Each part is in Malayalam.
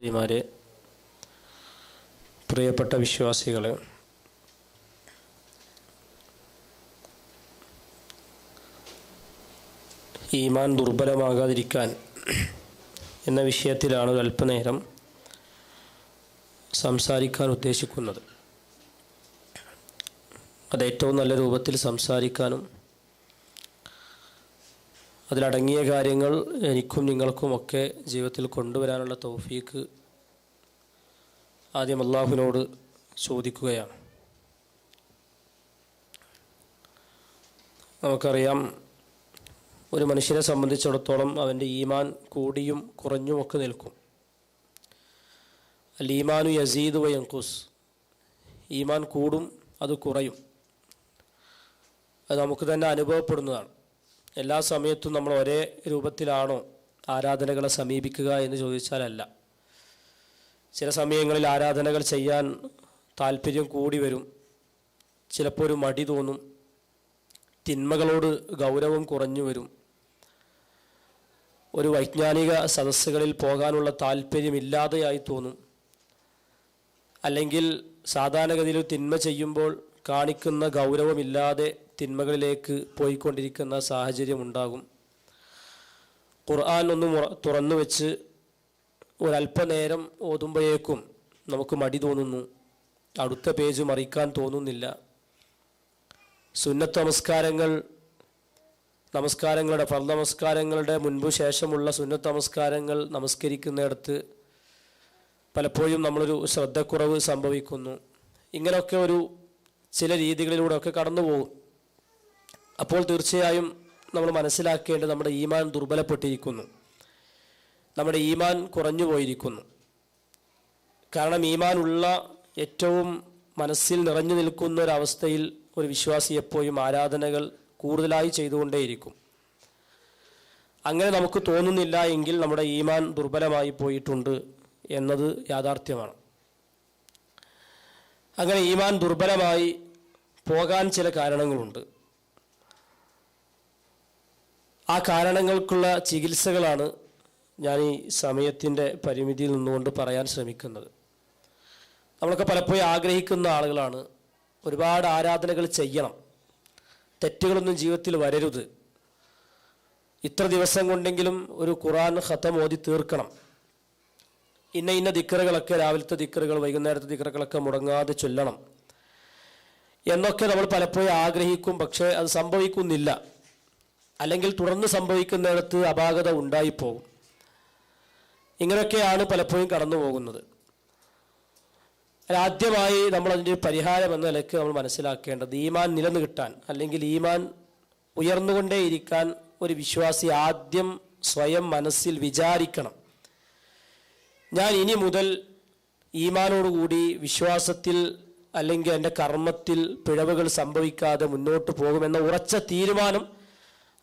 സഹോദരിമാരെ പ്രിയപ്പെട്ട വിശ്വാസികളെ ഈമാൻ ദുർബലമാകാതിരിക്കാൻ എന്ന വിഷയത്തിലാണ് അല്പനേരം സംസാരിക്കാൻ ഉദ്ദേശിക്കുന്നത്. അത് ഏറ്റവും നല്ല രൂപത്തിൽ സംസാരിക്കാനും അതിലടങ്ങിയ കാര്യങ്ങൾ എനിക്കും നിങ്ങൾക്കുമൊക്കെ ജീവിതത്തിൽ കൊണ്ടുവരാനുള്ള തൗഫീക്ക് ആദ്യം അള്ളാഹുവിനോട് ചോദിക്കുകയാണ്. നമുക്കറിയാം ഒരു മനുഷ്യനെ സംബന്ധിച്ചിടത്തോളം അവന്റെ ഈമാൻ കൂടിയും കുറഞ്ഞുമൊക്കെ നിൽക്കും. അൽ ഈമാനു യസീദ് വയങ്കുസ് ഈമാൻ കൂടും അത് കുറയും. അത് നമുക്ക് തന്നെ അനുഭവപ്പെടുന്നതാണ്. എല്ലാ സമയത്തും നമ്മൾ ഒരേ രൂപത്തിലാണോ ആരാധനകളെ സമീപിക്കുക എന്ന് ചോദിച്ചാലല്ല. ചില സമയങ്ങളിൽ ആരാധനകൾ ചെയ്യാൻ താല്പര്യം കൂടി വരും. ചിലപ്പോൾ ഒരു മടി തോന്നും. തിന്മകളോട് ഗൗരവം കുറഞ്ഞു വരും. ഒരു വൈജ്ഞാനിക സദസ്സുകളിൽ പോകാനുള്ള താല്പര്യമില്ലാതെയായി തോന്നും. അല്ലെങ്കിൽ സാധാരണഗതിയിൽ തിന്മ ചെയ്യുമ്പോൾ കാണിക്കുന്ന ഗൗരവമില്ലാതെ തിന്മകളിലേക്ക് പോയിക്കൊണ്ടിരിക്കുന്ന സാഹചര്യം ഉണ്ടാകും. ഖുർആൻ ഒന്ന് തുറന്നു വെച്ച് ഒരല്പനേരം ഓതുമ്പോഴേക്കും നമുക്ക് മടി തോന്നുന്നു. അടുത്ത പേജ് മറിക്കാൻ തോന്നുന്നില്ല. സുന്നത്ത് നമസ്കാരങ്ങൾ നമസ്കാരങ്ങളുടെ ഫർദ് നമസ്കാരങ്ങളുടെ മുൻപ് ശേഷമുള്ള സുന്നത്ത് നമസ്കാരങ്ങൾ നമസ്കരിക്കുന്നിടത്ത് പലപ്പോഴും നമ്മളൊരു ശ്രദ്ധക്കുറവ് സംഭവിക്കുന്നു. ഇങ്ങനെയൊക്കെ ഒരു ചില രീതികളിലൂടെയൊക്കെ കടന്നു പോകും അപ്പോൾ തീർച്ചയായും നമ്മൾ മനസ്സിലാക്കേണ്ടത് നമ്മുടെ ഈമാൻ ദുർബലപ്പെട്ടിരിക്കുന്നു. നമ്മുടെ ഈമാൻ കുറഞ്ഞു പോയിരിക്കുന്നു കാരണം ഈമാൻ ഉള്ള ഏറ്റവും മനസ്സിൽ നിറഞ്ഞു നിൽക്കുന്ന ഒരവസ്ഥയിൽ ഒരു വിശ്വാസി എപ്പോഴും ആരാധനകൾ കൂടുതലായി ചെയ്തുകൊണ്ടേയിരിക്കും. അങ്ങനെ നമുക്ക് തോന്നുന്നില്ല എങ്കിൽ നമ്മുടെ ഈമാൻ ദുർബലമായി പോയിട്ടുണ്ട് എന്നത് യാഥാർത്ഥ്യമാണ്. അങ്ങനെ ഈമാൻ ദുർബലമായി പോകാൻ ചില കാരണങ്ങളുണ്ട്. ആ കാരണങ്ങൾക്കുള്ള ചികിത്സകളാണ് ഞാൻ ഈ സമയത്തിന്റെ പരിമിതിയിൽ നിന്നുകൊണ്ട് പറയാൻ ശ്രമിക്കുന്നത്. നമ്മളൊക്കെ പലപ്പോഴും ആഗ്രഹിക്കുന്ന ആളുകളാണ്. ഒരുപാട് ആരാധനകൾ ചെയ്യണം. തെറ്റുകളൊന്നും ജീവിതത്തിൽ വരരുത്. ഇത്ര ദിവസം കൊണ്ടെങ്കിലും ഒരു ഖുറാൻ ഹത്തം ഓതി തീർക്കണം. ഇന്ന ഇന്ന ദിക്കറുകളൊക്കെ രാവിലത്തെ ദിക്കറുകൾ വൈകുന്നേരത്തെ ദിക്കറുകളൊക്കെ മുടങ്ങാതെ ചൊല്ലണം. എന്നൊക്കെ നമ്മൾ പലപ്പോഴും ആഗ്രഹിക്കും. പക്ഷേ അത് സംഭവിക്കുന്നില്ല. അല്ലെങ്കിൽ തുടർന്ന് സംഭവിക്കുന്നിടത്ത് അപാകത ഉണ്ടായിപ്പോകും. ഇങ്ങനെയൊക്കെയാണ് പലപ്പോഴും കടന്നു പോകുന്നത്. ആദ്യമായി നമ്മൾ അതിന്റെ പരിഹാരം എന്ന നിലയ്ക്ക് നമ്മൾ മനസ്സിലാക്കേണ്ടത് ഈമാൻ നിലനിർത്താൻ അല്ലെങ്കിൽ ഈമാൻ ഉയർന്നുകൊണ്ടേയിരിക്കാൻ ഒരു വിശ്വാസി ആദ്യം സ്വയം മനസ്സിൽ വിചാരിക്കണം. ഞാൻ ഇനി മുതൽ ഈമാനോടുകൂടി വിശ്വാസത്തിൽ അല്ലെങ്കിൽ എന്റെ കർമ്മത്തിൽ പിഴവുകൾ സംഭവിക്കാതെ മുന്നോട്ട് പോകുമെന്ന ഉറച്ച തീരുമാനം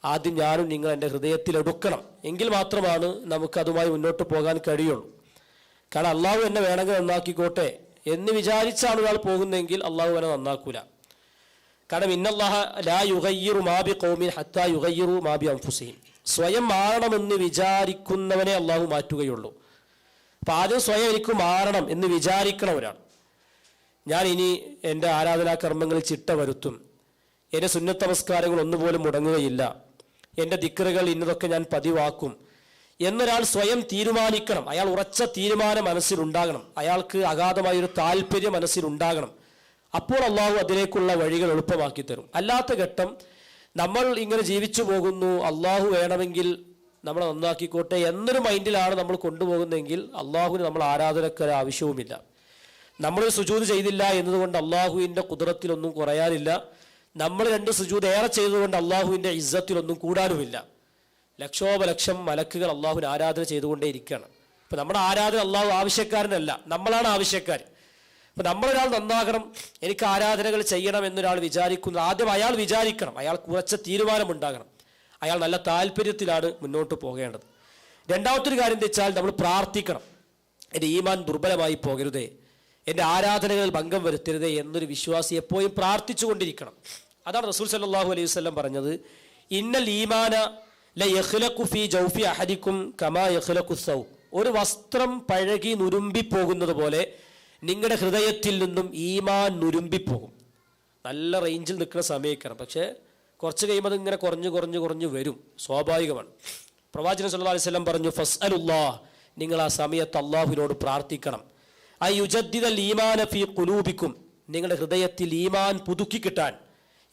ആദ്യം ഞാനും നിങ്ങൾ എന്റെ ഹൃദയത്തിൽ എടുക്കണം. എങ്കിൽ മാത്രമാണ് നമുക്കതുമായി മുന്നോട്ട് പോകാൻ കഴിയുള്ളൂ. കാരണം അള്ളാഹു എന്നെ വേണമെങ്കിൽ നന്നാക്കിക്കോട്ടെ എന്ന് വിചാരിച്ചാണ് ഒരാൾ പോകുന്നതെങ്കിൽ അള്ളാഹു എന്നെ നന്നാക്കൂല. കാരണം ഇന്നല്ലാഹ ലാ യുഗയ്യറു മാബി കോമിൻ ഹത്താ യുഗയ്യറു മാബി അംഫുസീൻ സ്വയം മാറണമെന്ന് വിചാരിക്കുന്നവനെ അള്ളാഹു മാറ്റുകയുള്ളൂ. അപ്പം ആദ്യം സ്വയം എനിക്ക് മാറണം എന്ന് വിചാരിക്കണം ഒരാൾ. ഞാൻ ഇനി എന്റെ ആരാധനാ കർമ്മങ്ങളിൽ ചിട്ട വരുത്തും. എന്റെ സുന്നത്തമസ്കാരങ്ങൾ ഒന്നുപോലും മുടങ്ങുകയില്ല. എന്റെ ദിക്കറുകൾ ഇന്നതൊക്കെ ഞാൻ പതിവാക്കും. എന്നൊരാൾ സ്വയം തീരുമാനിക്കണം. അയാൾ ഉറച്ച തീരുമാനം മനസ്സിലുണ്ടാകണം. അയാൾക്ക് അഗാധമായൊരു താല്പര്യം മനസ്സിലുണ്ടാകണം. അപ്പോൾ അള്ളാഹു അതിലേക്കുള്ള വഴികൾ എളുപ്പമാക്കി തരും. അല്ലാത്ത ഘട്ടം നമ്മൾ ഇങ്ങനെ ജീവിച്ചു പോകുന്നു അള്ളാഹു വേണമെങ്കിൽ നമ്മളെ നന്നാക്കിക്കോട്ടെ എന്നൊരു മൈൻഡിലാണ് നമ്മൾ കൊണ്ടുപോകുന്നതെങ്കിൽ അള്ളാഹുവിന് നമ്മൾ ആരാധനക്കൊരു ആവശ്യവുമില്ല. നമ്മൾ സുജൂത് ചെയ്തില്ല എന്നതുകൊണ്ട് അള്ളാഹുവിന്റെ കുതിരത്തിലൊന്നും കുറയാനില്ല. നമ്മൾ രണ്ട് സുജൂത് ഏറെ ചെയ്തുകൊണ്ട് അള്ളാഹുവിന്റെ ഇസ്സത്തിലൊന്നും കൂടാനുമില്ല. ലക്ഷോപലക്ഷം മലക്കുകൾ അള്ളാഹുവിന് ആരാധന ചെയ്തുകൊണ്ടേ ഇരിക്കുകയാണ്. അപ്പം നമ്മുടെ ആരാധന അള്ളാഹു ആവശ്യക്കാരനല്ല. നമ്മളാണ് ആവശ്യക്കാർ. അപ്പം നമ്മളൊരാൾ നന്നാകണം എനിക്ക് ആരാധനകൾ ചെയ്യണം എന്നൊരാൾ വിചാരിക്കുന്നു. ആദ്യം അയാൾ വിചാരിക്കണം. അയാൾ കുറച്ച് തീരുമാനമുണ്ടാകണം. അയാൾ നല്ല താല്പര്യത്തിലാണ് മുന്നോട്ട് പോകേണ്ടത്. രണ്ടാമത്തൊരു കാര്യം എന്താ വെച്ചാൽ നമ്മൾ പ്രാർത്ഥിക്കണം. എന്റെ ഈമാൻ ദുർബലമായി പോകരുതേ. എന്റെ ആരാധനകളിൽ ഭംഗം വരുത്തരുത് എന്നൊരു വിശ്വാസി എപ്പോഴും പ്രാർത്ഥിച്ചു കൊണ്ടിരിക്കണം അതാണ് റസൂൽ സല്ലാഹു അലൈഹി വസല്ലം പറഞ്ഞത്. ഇന്നൽ ഈമാന ല ജൗഫി അഹദിക്കും കമാ യഖ്ലഖു സൗ. ഒരു വസ്ത്രം പഴകി നുരുമ്പിപ്പോകുന്നത് പോലെ നിങ്ങളുടെ ഹൃദയത്തിൽ നിന്നും ഈമാൻ നുരുമ്പിപ്പോകും. നല്ല റേഞ്ചിൽ നിൽക്കുന്ന സമയക്കണം. പക്ഷേ കുറച്ച് കഴിയുമ്പോൾ ഇങ്ങനെ കുറഞ്ഞു കുറഞ്ഞു കുറഞ്ഞു വരും. സ്വാഭാവികമാണ്. പ്രവാചകൻ സല്ലല്ലാഹു അലൈഹി വസല്ലം പറഞ്ഞു ഫസ് അലുല്ലാ നിങ്ങൾ ആ സമയത്ത് അള്ളാഹുവിനോട് പ്രാർത്ഥിക്കണം. ആ യുജദ്ദിദൽ ഈമാന ഫി കുലൂബിക്കും നിങ്ങളുടെ ഹൃദയത്തിൽ ഈമാൻ പുതുക്കി കിട്ടാൻ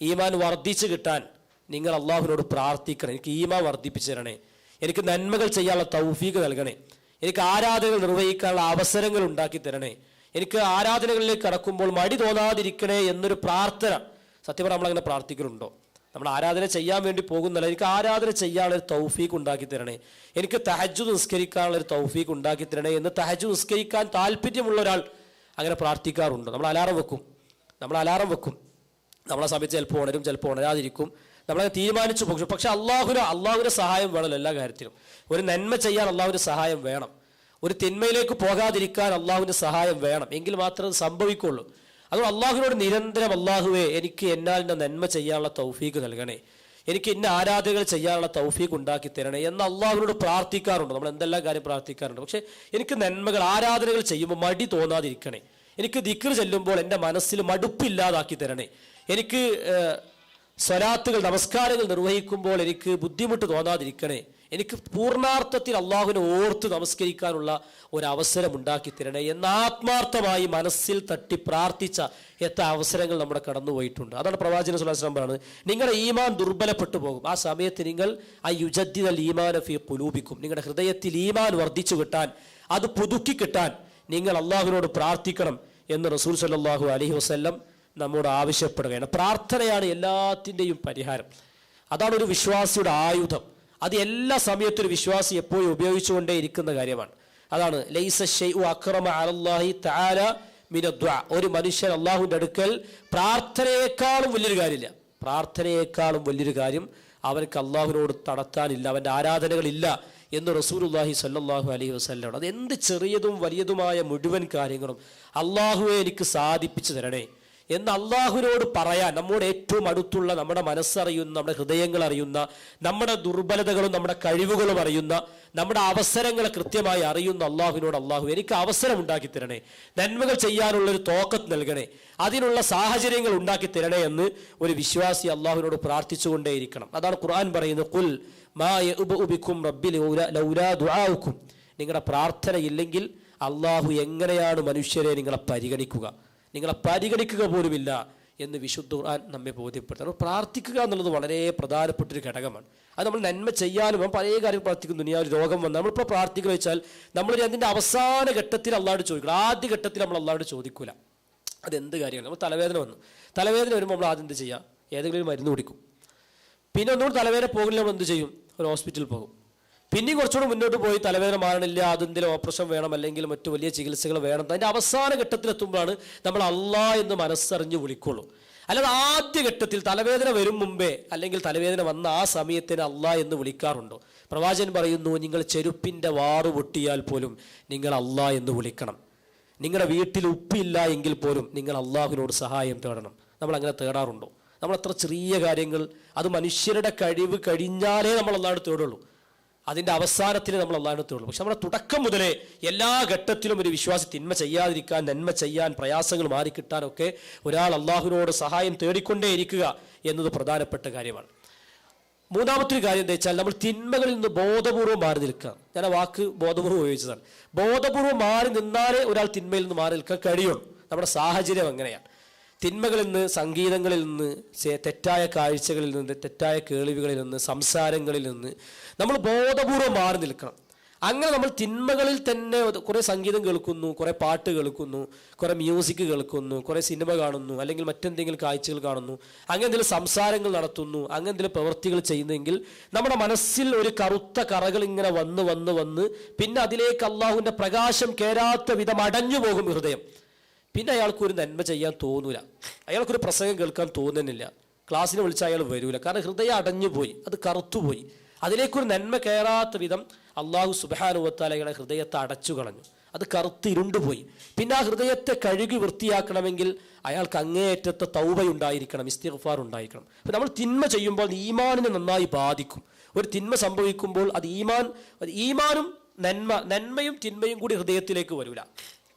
ഈമാൻ വർദ്ധിച്ചു കിട്ടാൻ നിങ്ങൾ അള്ളാഹുവിനോട് പ്രാർത്ഥിക്കണം. എനിക്ക് ഈമാൻ വർദ്ധിപ്പിച്ചു തരണേ. എനിക്ക് നന്മകൾ ചെയ്യാനുള്ള തൗഫീക്ക് നൽകണേ. എനിക്ക് ആരാധനകൾ നിർവഹിക്കാനുള്ള അവസരങ്ങൾ ഉണ്ടാക്കി തരണേ. എനിക്ക് ആരാധനകളിലേക്ക് കടക്കുമ്പോൾ മടി തോന്നാതിരിക്കണേ എന്നൊരു പ്രാർത്ഥന സത്യം നമ്മൾ അങ്ങനെ പ്രാർത്ഥിക്കലുണ്ടോ? നമ്മൾ ആരാധന ചെയ്യാൻ വേണ്ടി പോകുന്നില്ല. എനിക്ക് ആരാധന ചെയ്യാനുള്ള ഒരു തൗഫീക്ക് ഉണ്ടാക്കി തരണേ. എനിക്ക് തഹജു നിസ്കരിക്കാനുള്ള ഒരു തൗഫീക്ക് ഉണ്ടാക്കി തരണേ എന്ന് തഹജു നിസ്കരിക്കാൻ താല്പര്യമുള്ള ഒരാൾ അങ്ങനെ പ്രാർത്ഥിക്കാറുണ്ട്. നമ്മൾ അലാറം വെക്കും. നമ്മൾ അലാറം വെക്കും. നമ്മളെ സമയത്ത് ചിലപ്പോൾ ഉണരും ചിലപ്പോൾ ഉണരാതിരിക്കും. നമ്മളെ തീരുമാനിച്ചു പോകും. പക്ഷെ അള്ളാഹുര അള്ളാഹുവിന്റെ സഹായം വേണം എല്ലാ കാര്യത്തിലും. ഒരു നന്മ ചെയ്യാൻ അള്ളാഹുവിന്റെ സഹായം വേണം. ഒരു തിന്മയിലേക്ക് പോകാതിരിക്കാൻ അള്ളാഹുവിന്റെ സഹായം വേണം. എങ്കിൽ മാത്രമേ സംഭവിക്കുള്ളൂ അതുകൊണ്ട് അള്ളാഹുവിനോട് നിരന്തരം അള്ളാഹുവെ എനിക്ക് എന്നാൽ നന്മ ചെയ്യാനുള്ള തൗഫീക്ക് നൽകണേ. എനിക്ക് ഇന്ന ആരാധകൾ ചെയ്യാനുള്ള തൗഫീക്ക് ഉണ്ടാക്കി തരണേ എന്ന് അള്ളാഹുവിനോട് പ്രാർത്ഥിക്കാറുണ്ട്. നമ്മൾ എന്തെല്ലാം കാര്യം പ്രാർത്ഥിക്കാറുണ്ട്. പക്ഷേ എനിക്ക് നന്മകൾ ആരാധനകൾ ചെയ്യുമ്പോൾ മടി തോന്നാതിരിക്കണേ. എനിക്ക് ദിക്കർ ചെല്ലുമ്പോൾ എന്റെ മനസ്സിൽ മടുപ്പില്ലാതാക്കി തരണേ. എനിക്ക് സ്വരാത്തുകൾ നമസ്കാരങ്ങൾ നിർവഹിക്കുമ്പോൾ എനിക്ക് ബുദ്ധിമുട്ട് തോന്നാതിരിക്കണേ. എനിക്ക് പൂർണാർത്ഥത്തിൽ അള്ളാഹുവിനെ ഓർത്ത് നമസ്കരിക്കാനുള്ള ഒരവസരം ഉണ്ടാക്കി തരണേ എന്ന് ആത്മാർത്ഥമായി മനസ്സിൽ തട്ടി പ്രാർത്ഥിച്ച എത്ര അവസരങ്ങൾ നമ്മുടെ കടന്നുപോയിട്ടുണ്ട്. അതാണ് പ്രവാചന സുലാസ്ലാം പറയുന്നത് നിങ്ങളുടെ ഈമാൻ ദുർബലപ്പെട്ടു പോകും. ആ സമയത്ത് നിങ്ങൾ ആ യുജദ്ദിദൽ ഈമാന ഫി പുലൂപിക്കും നിങ്ങളുടെ ഹൃദയത്തിൽ ഈമാൻ വർദ്ധിച്ചു കിട്ടാൻ അത് പുതുക്കി കിട്ടാൻ നിങ്ങൾ അള്ളാഹുവിനോട് പ്രാർത്ഥിക്കണം എന്ന് റസൂൽ സല്ലാഹു അലഹി വസ്ല്ലം നമ്മോട് ആവശ്യപ്പെടുകയാണ്. പ്രാർത്ഥനയാണ് എല്ലാത്തിന്റെയും പരിഹാരം. അതാണ് ഒരു വിശ്വാസിയുടെ ആയുധം. അത് എല്ലാ സമയത്തും ഒരു വിശ്വാസി എപ്പോഴും ഉപയോഗിച്ചുകൊണ്ടേ ഇരിക്കുന്ന കാര്യമാണ്. അതാണ് ലൈസ അലല്ലാഹി ഒരു മനുഷ്യൻ അള്ളാഹുവിന്റെ അടുക്കൽ പ്രാർത്ഥനയേക്കാളും വലിയൊരു കാര്യമില്ല. പ്രാർത്ഥനയേക്കാളും വലിയൊരു കാര്യം അവർക്ക് അള്ളാഹുവിനോട് നടത്താനില്ല അവന്റെ ആരാധനകളില്ല എന്ന് റസൂലുല്ലാഹി സല്ലാഹു അലൈഹി വസ്ലാണ് അത് എന്ത് ചെറിയതും വലിയതുമായ മുഴുവൻ കാര്യങ്ങളും അള്ളാഹുവെ എനിക്ക് സാധിപ്പിച്ചു തരണേ. എന്ന് അള്ളാഹുവിനോട് പറയാൻ നമ്മുടെ ഏറ്റവും അടുത്തുള്ള നമ്മുടെ മനസ്സറിയുന്ന നമ്മുടെ ഹൃദയങ്ങൾ അറിയുന്ന നമ്മുടെ ദുർബലതകളും നമ്മുടെ കഴിവുകളും അറിയുന്ന നമ്മുടെ അവസരങ്ങളെ കൃത്യമായി അറിയുന്ന അള്ളാഹുവിനോട് അള്ളാഹു എനിക്ക് അവസരം ഉണ്ടാക്കി തരണേ. നന്മകൾ ചെയ്യാനുള്ള ഒരു തോക്കത്ത് നൽകണേ. അതിനുള്ള സാഹചര്യങ്ങൾ ഉണ്ടാക്കി തരണേ എന്ന് ഒരു വിശ്വാസി അള്ളാഹുവിനോട് പ്രാർത്ഥിച്ചുകൊണ്ടേയിരിക്കണം. അതാണ് ഖുർആൻ പറയുന്നത് കുൽ മാ യഉബഉ ബിക്കും റബ്ബി ലൗലാ ലൗലാ നിങ്ങളുടെ പ്രാർത്ഥന ഇല്ലെങ്കിൽ അള്ളാഹു എങ്ങനെയാണ് മനുഷ്യരെ നിങ്ങളെ പരിഗണിക്കുക? നിങ്ങളെ പരിഗണിക്കുക പോലുമില്ല എന്ന് വിശുദ്ധ ഖുർആൻ നമ്മെ ബോധ്യപ്പെടുത്തണം പ്രാർത്ഥിക്കുക എന്നുള്ളത് വളരെ പ്രധാനപ്പെട്ട ഒരു ഘടകമാണ്. അത് നമ്മൾ നന്മ ചെയ്യാനും പല കാര്യം പ്രാർത്ഥിക്കുന്നു. ഇനി ആ ഒരു രോഗം വന്ന് നമ്മളിപ്പോൾ പ്രാർത്ഥിക്കുക വെച്ചാൽ നമ്മൾ അതിന്റെ അവസാന ഘട്ടത്തിൽ അള്ളാഹോട് ചോദിക്കുക ആദ്യ ഘട്ടത്തിൽ നമ്മൾ അള്ളാഹോട് ചോദിക്കൂല. അതെന്ത് കാര്യമാണ്? നമ്മൾ തലവേദന വന്നു. തലവേദന വരുമ്പോൾ നമ്മൾ ആദ്യം എന്ത് ചെയ്യുക? ഏതെങ്കിലും മരുന്ന് കുടിക്കും. പിന്നെ ഒന്നുകൂടി തലവേദന പോകില്ല നമ്മൾ എന്ത് ചെയ്യും? ഒരു ഹോസ്പിറ്റലിൽ പോകും. പിന്നെയും കുറച്ചുകൂടി മുന്നോട്ട് പോയി തലവേദന മാറണില്ല അതെന്തെങ്കിലും ഓപ്പറേഷൻ വേണം അല്ലെങ്കിൽ മറ്റു വലിയ ചികിത്സകൾ വേണം അതിന്റെ അവസാന ഘട്ടത്തിലെത്തുമ്പോഴാണ് നമ്മൾ അള്ളാ എന്ന് മനസ്സറിഞ്ഞ് വിളിക്കുള്ളൂ. അല്ലാതെ ആദ്യ ഘട്ടത്തിൽ തലവേദന വരും മുമ്പേ അല്ലെങ്കിൽ തലവേദന വന്ന ആ സമയത്തിന് അള്ളാ എന്ന് വിളിക്കാറുണ്ടോ? പ്രവാചകൻ പറയുന്നു നിങ്ങൾ ചെരുപ്പിന്റെ വാറ് പൊട്ടിയാൽ പോലും നിങ്ങൾ അള്ളാ എന്ന് വിളിക്കണം. നിങ്ങളുടെ വീട്ടിൽ ഉപ്പില്ല എങ്കിൽ പോലും നിങ്ങൾ അള്ളാഹുവിനോട് സഹായം തേടണം. നമ്മൾ അങ്ങനെ തേടാറുണ്ടോ? നമ്മൾ അത്ര ചെറിയ കാര്യങ്ങൾ അത് മനുഷ്യരുടെ കഴിവ് കഴിഞ്ഞാലേ നമ്മൾ അള്ളാഹോട് തേടുള്ളൂ. അതിന്റെ അവസാനത്തിൽ നമ്മൾ അള്ളാഹിനെ തേടുള്ളൂ പക്ഷെ നമ്മുടെ തുടക്കം മുതലേ എല്ലാ ഘട്ടത്തിലും ഒരു വിശ്വാസി തിന്മ ചെയ്യാതിരിക്കാൻ നന്മ ചെയ്യാൻ പ്രയാസങ്ങൾ മാറിക്കിട്ടാനൊക്കെ ഒരാൾ അള്ളാഹുവിനോട് സഹായം തേടിക്കൊണ്ടേയിരിക്കുക എന്നത് പ്രധാനപ്പെട്ട കാര്യമാണ്. മൂന്നാമത്തെ ഒരു കാര്യം എന്താ വെച്ചാൽ നമ്മൾ തിന്മകളിൽ നിന്ന് ബോധപൂർവം മാറി നിൽക്കുക. ഞാൻ ആ വാക്ക് ബോധപൂർവം ഉപയോഗിച്ചതാണ്. ബോധപൂർവം മാറി നിന്നാലേ ഒരാൾ തിന്മയിൽ നിന്ന് മാറി നിൽക്കാൻ കഴിയുള്ളൂ. നമ്മുടെ സാഹചര്യം അങ്ങനെയാണ്. തിന്മകളിൽ നിന്ന് സംഗീതങ്ങളിൽ നിന്ന് തെറ്റായ കാഴ്ചകളിൽ നിന്ന് തെറ്റായ കേളിവുകളിൽ നിന്ന് സംസാരങ്ങളിൽ നിന്ന് നമ്മൾ ബോധപൂർവം മാറി നിൽക്കണം. അങ്ങനെ നമ്മൾ തിന്മകളിൽ തന്നെ കുറേ സംഗീതം കേൾക്കുന്നു കുറേ പാട്ട് കേൾക്കുന്നു കുറേ മ്യൂസിക് കേൾക്കുന്നു കുറേ സിനിമ കാണുന്നു അല്ലെങ്കിൽ മറ്റെന്തെങ്കിലും കാഴ്ചകൾ കാണുന്നു അങ്ങനെ എന്തെങ്കിലും സംസാരങ്ങൾ നടത്തുന്നു അങ്ങനെ എന്തെങ്കിലും പ്രവൃത്തികൾ ചെയ്യുന്നെങ്കിൽ നമ്മുടെ മനസ്സിൽ ഒരു കറുത്ത കറകൾ ഇങ്ങനെ വന്ന് വന്ന് വന്ന് പിന്നെ അതിലേക്ക് അള്ളാഹുവിന്റെ പ്രകാശം കേരാത്ത വിധം അടഞ്ഞു പോകും ഹൃദയം. പിന്നെ അയാൾക്ക് ഒരു നന്മ ചെയ്യാൻ തോന്നൂല. അയാൾക്കൊരു പ്രസംഗം കേൾക്കാൻ തോന്നുന്നില്ല. ക്ലാസ്സിന് വിളിച്ച അയാൾ വരൂല. കാരണം ഹൃദയം അടഞ്ഞു പോയി. അത് കറുത്തുപോയി അതിലേക്കൊരു നന്മ കയറാത്ത വിധം അള്ളാഹു സുബാനുവത്താൽ അയാളെ ഹൃദയത്തെ അടച്ചു കളഞ്ഞു. അത് കറുത്ത് ഇരുണ്ടുപോയി പിന്നെ ആ ഹൃദയത്തെ കഴുകി വൃത്തിയാക്കണമെങ്കിൽ അയാൾക്ക് അങ്ങേയറ്റത്തെ തൗബയുണ്ടായിരിക്കണം ഇസ്തിഗ്ഫാർ ഉണ്ടായിരിക്കണം അപ്പം നമ്മൾ തിന്മ ചെയ്യുമ്പോൾ ഈമാനിനെ നന്നായി ബാധിക്കും. ഒരു തിന്മ സംഭവിക്കുമ്പോൾ അത് ഈമാൻ ഈമാനും നന്മ നന്മയും തിന്മയും കൂടി ഹൃദയത്തിലേക്ക് വരൂല.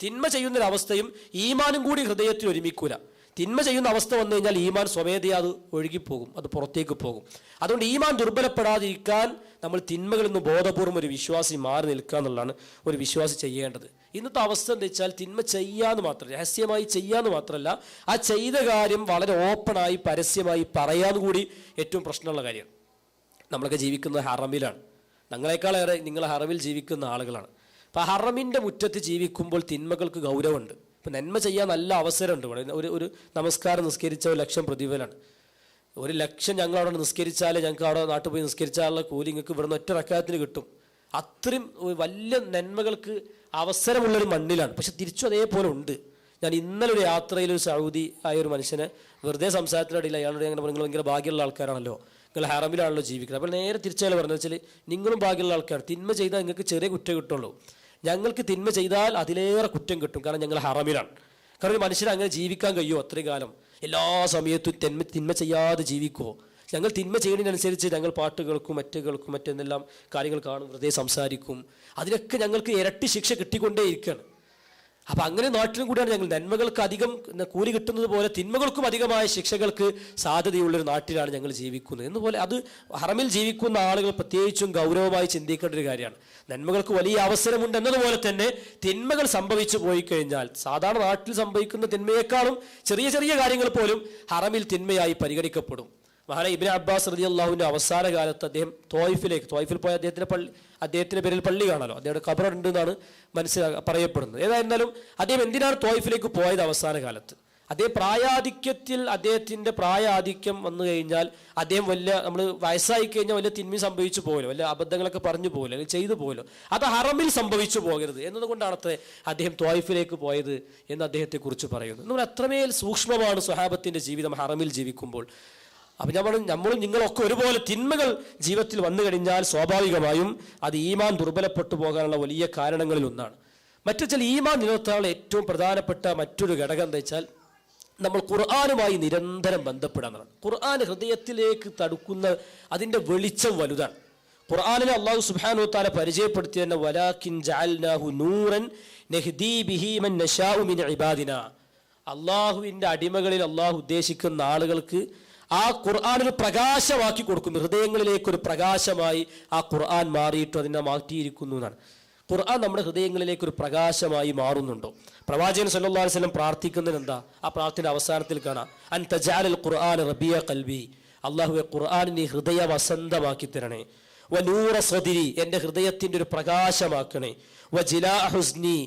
തിന്മ ചെയ്യുന്നൊരവസ്ഥയും ഈമാനും കൂടി ഹൃദയത്തിൽ ഒരുമിക്കൂല. തിന്മ ചെയ്യുന്ന അവസ്ഥ വന്നു കഴിഞ്ഞാൽ ഈമാൻ സ്വമേധയാ അത് ഒഴുകിപ്പോകും അത് പുറത്തേക്ക് പോകും. അതുകൊണ്ട് ഈമാൻ ദുർബലപ്പെടാതിരിക്കാൻ നമ്മൾ തിന്മകളിൽ നിന്ന് ബോധപൂർവം ഒരു വിശ്വാസി മാറി നിൽക്കുക എന്നുള്ളതാണ് ഒരു വിശ്വാസി ചെയ്യേണ്ടത്. ഇന്നത്തെ അവസ്ഥ എന്താ വെച്ചാൽ തിന്മ ചെയ്യാന്ന് മാത്രം രഹസ്യമായി ചെയ്യാന്ന് മാത്രമല്ല ആ ചെയ്ത കാര്യം വളരെ ഓപ്പണായി പരസ്യമായി പറയാന്ന് കൂടി ഏറ്റവും പ്രശ്നമുള്ള കാര്യമാണ് നമ്മളൊക്കെ ജീവിക്കുന്നത് ഹറമിലാണ്. ഞങ്ങളെക്കാളേറെ നിങ്ങൾ ഹറവിൽ ജീവിക്കുന്ന ആളുകളാണ്. അപ്പോൾ ഹറമിന്റെ മുറ്റത്ത് ജീവിക്കുമ്പോൾ തിന്മകൾക്ക് ഗൗരവമുണ്ട്. ഇപ്പം നന്മ ചെയ്യാൻ നല്ല അവസരമുണ്ട്. ഇവിടെ ഒരു ഒരു നമസ്കാരം നിസ്കരിച്ച ഒരു ലക്ഷം പ്രതിഫലമാണ്. ഒരു ലക്ഷം ഞങ്ങൾ അവിടെ നിസ്കരിച്ചാൽ ഞങ്ങൾക്ക് അവിടെ നാട്ടിൽ പോയി നിസ്കരിച്ചാലുള്ള കൂലി നിങ്ങൾക്ക് ഇവിടുന്ന് ഒറ്റ റക്കാത്തിന് കിട്ടും. അത്രയും വലിയ നന്മകൾക്ക് അവസരമുള്ളൊരു മണ്ണിലാണ്. പക്ഷെ തിരിച്ചു അതേപോലെ ഉണ്ട്. ഞാൻ ഇന്നലെ ഒരു യാത്രയിൽ ഒരു സൗദി ആയ ഒരു മനുഷ്യനെ വെറുതെ സംസാരത്തിനിടയിൽ അയാളോട് അങ്ങനെ നിങ്ങൾ ഭയങ്കര ഭാഗ്യമുള്ള ആൾക്കാരാണല്ലോ. നിങ്ങൾ ഹറമിലാണല്ലോ ജീവിക്കുന്നത്. അപ്പോൾ നേരെ തിരിച്ചയാൾ പറഞ്ഞു വെച്ചാൽ നിങ്ങളും ഭാഗ്യമുള്ള ആൾക്കാർ തിന്മ ചെയ്താൽ നിങ്ങൾക്ക് ചെറിയ കുറ്റം കിട്ടുള്ളൂ. ഞങ്ങൾക്ക് തിന്മ ചെയ്താൽ അതിലേറെ കുറ്റം കിട്ടും. കാരണം ഞങ്ങൾ ഹറമിലാണ്. കാരണം ഒരു മനുഷ്യന് അങ്ങനെ ജീവിക്കാൻ കഴിയുമോ? അത്രയും കാലം. എല്ലാ സമയത്തും തിന്മ തിന്മ ചെയ്യാതെ ജീവിക്കുമോ ഞങ്ങൾ തിന്മ ചെയ്യുന്നതിനനുസരിച്ച് ഞങ്ങൾ പാട്ട് കേൾക്കും മറ്റ് കേൾക്കും മറ്റെന്തെല്ലാം കാര്യങ്ങൾ കാണും വെറുതെ സംസാരിക്കും. അതിനൊക്കെ ഞങ്ങൾക്ക് ഇരട്ടി ശിക്ഷ കിട്ടിക്കൊണ്ടേയിരിക്കുകയാണ്. അപ്പം അങ്ങനെ നാട്ടിലും കൂടിയാണ് ഞങ്ങൾ. നന്മകൾക്ക് അധികം കൂലി കിട്ടുന്നത് പോലെ തിന്മകൾക്കും അധികമായ ശിക്ഷകൾക്ക് സാധ്യതയുള്ളൊരു നാട്ടിലാണ് ഞങ്ങൾ ജീവിക്കുന്നത്. എന്നുപോലെ അത് ഹറമിൽ ജീവിക്കുന്ന ആളുകൾ പ്രത്യേകിച്ചും ഗൗരവമായി ചിന്തിക്കേണ്ട ഒരു കാര്യമാണ്. നന്മകൾക്ക് വലിയ അവസരമുണ്ട് എന്നതുപോലെ തന്നെ തിന്മകൾ സംഭവിച്ചു പോയി കഴിഞ്ഞാൽ സാധാരണ നാട്ടിൽ സംഭവിക്കുന്ന തിന്മയെക്കാളും ചെറിയ ചെറിയ കാര്യങ്ങൾ പോലും ഹറമിൽ തിന്മയായി പരിഗണിക്കപ്പെടും. മഹാന ഇബിൻ അബ്ബാസ് റതി അള്ളാഹുവിന്റെ അവസാന കാലത്ത് അദ്ദേഹം തോയിഫിലേക്ക് തോയിഫിൽ പോയ അദ്ദേഹത്തിന്റെ പള്ളി അദ്ദേഹത്തിന്റെ പേരിൽ പള്ളി കാണാലോ. അദ്ദേഹത്തെ ഖബറുണ്ട് എന്നാണ് മനസ്സിലാ പറയപ്പെടുന്നത്. ഏതായിരുന്നാലും അദ്ദേഹം എന്തിനാണ് തോയിഫിലേക്ക് പോയത് അവസാന കാലത്ത് അദ്ദേഹം പ്രായാധിക്യത്തിൽ അദ്ദേഹത്തിന്റെ പ്രായാധിക്യം വന്നു കഴിഞ്ഞാൽ അദ്ദേഹം വലിയ നമ്മൾ വയസ്സായി കഴിഞ്ഞാൽ വലിയ തിന്മ സംഭവിച്ചു പോകലോ വലിയ അബദ്ധങ്ങളൊക്കെ പറഞ്ഞു പോകലോ അല്ലെങ്കിൽ ചെയ്തു പോകലോ അത് ഹറമിൽ സംഭവിച്ചു പോകരുത് എന്നതുകൊണ്ടാണ് അദ്ദേഹം തോയിഫിലേക്ക് പോയത് എന്ന് അദ്ദേഹത്തെക്കുറിച്ച് പറയുന്നു. നമ്മൾ അത്രമേൽ സൂക്ഷ്മമാണ് സ്വഹാബത്തിന്റെ ജീവിതം ഹറമിൽ ജീവിക്കുമ്പോൾ. അപ്പം നമ്മൾ നമ്മളും നിങ്ങളൊക്കെ ഒരുപോലെ തിന്മകൾ ജീവിതത്തിൽ വന്നു കഴിഞ്ഞാൽ സ്വാഭാവികമായും അത് ഈമാൻ ദുർബലപ്പെട്ടു പോകാനുള്ള വലിയ കാരണങ്ങളിൽ ഒന്നാണ്. മറ്റു ചില ഈമാൻ നിലനിർത്താനുള്ള ഏറ്റവും പ്രധാനപ്പെട്ട മറ്റൊരു ഘടകം എന്താ വെച്ചാൽ നമ്മൾ ഖുർആാനുമായി നിരന്തരം ബന്ധപ്പെടാന്നാണ് ഖുർആൻ ഹൃദയത്തിലേക്ക് തടുക്കുന്ന അതിന്റെ വെളിച്ചം വലുതാണ്. ഖുർആാനിലെ അള്ളാഹു സുബാനു താല പരിചയപ്പെടുത്തി തന്നെ വലാഖിൻ ജഅൽനാഹു നൂറൻ നഹ്ദീ ബിഹി മൻ മിൻ ഇബാദിന. അള്ളാഹുവിന്റെ അടിമകളിൽ അള്ളാഹു ഉദ്ദേശിക്കുന്ന ആളുകൾക്ക് ആ ഖുർആൻ ഒരു പ്രകാശമാക്കി കൊടുക്കുന്നു. ഹൃദയങ്ങളിലേക്ക് ഒരു പ്രകാശമായി ആ ഖുർആൻ മാറിയിട്ട് അതിനെ മാറ്റിയിരിക്കുന്നു എന്നാണ്. ഖുർആൻ നമ്മുടെ ഹൃദയങ്ങളിലേക്ക് ഒരു പ്രകാശമായി മാറുന്നുണ്ടോ? പ്രവാചകൻ സല്ലല്ലാഹു അലൈഹി വസല്ലം പ്രാർത്ഥിക്കുന്നത് എന്താ? ആ പ്രാർത്ഥന അവസാനത്തിൽ കാണാം. അൻ തജാലൽ ഖുർആൻ റബിയ കൽബി അള്ളാഹുവെ ഖുർആാനിനെ ഹൃദയ വസന്തമാക്കി തരണേ. വ നൂറ സ്വതിരി എന്റെ ഹൃദയത്തിന്റെ ഒരു പ്രകാശമാക്കണേ. വ ജിലാ ഹുസ്നി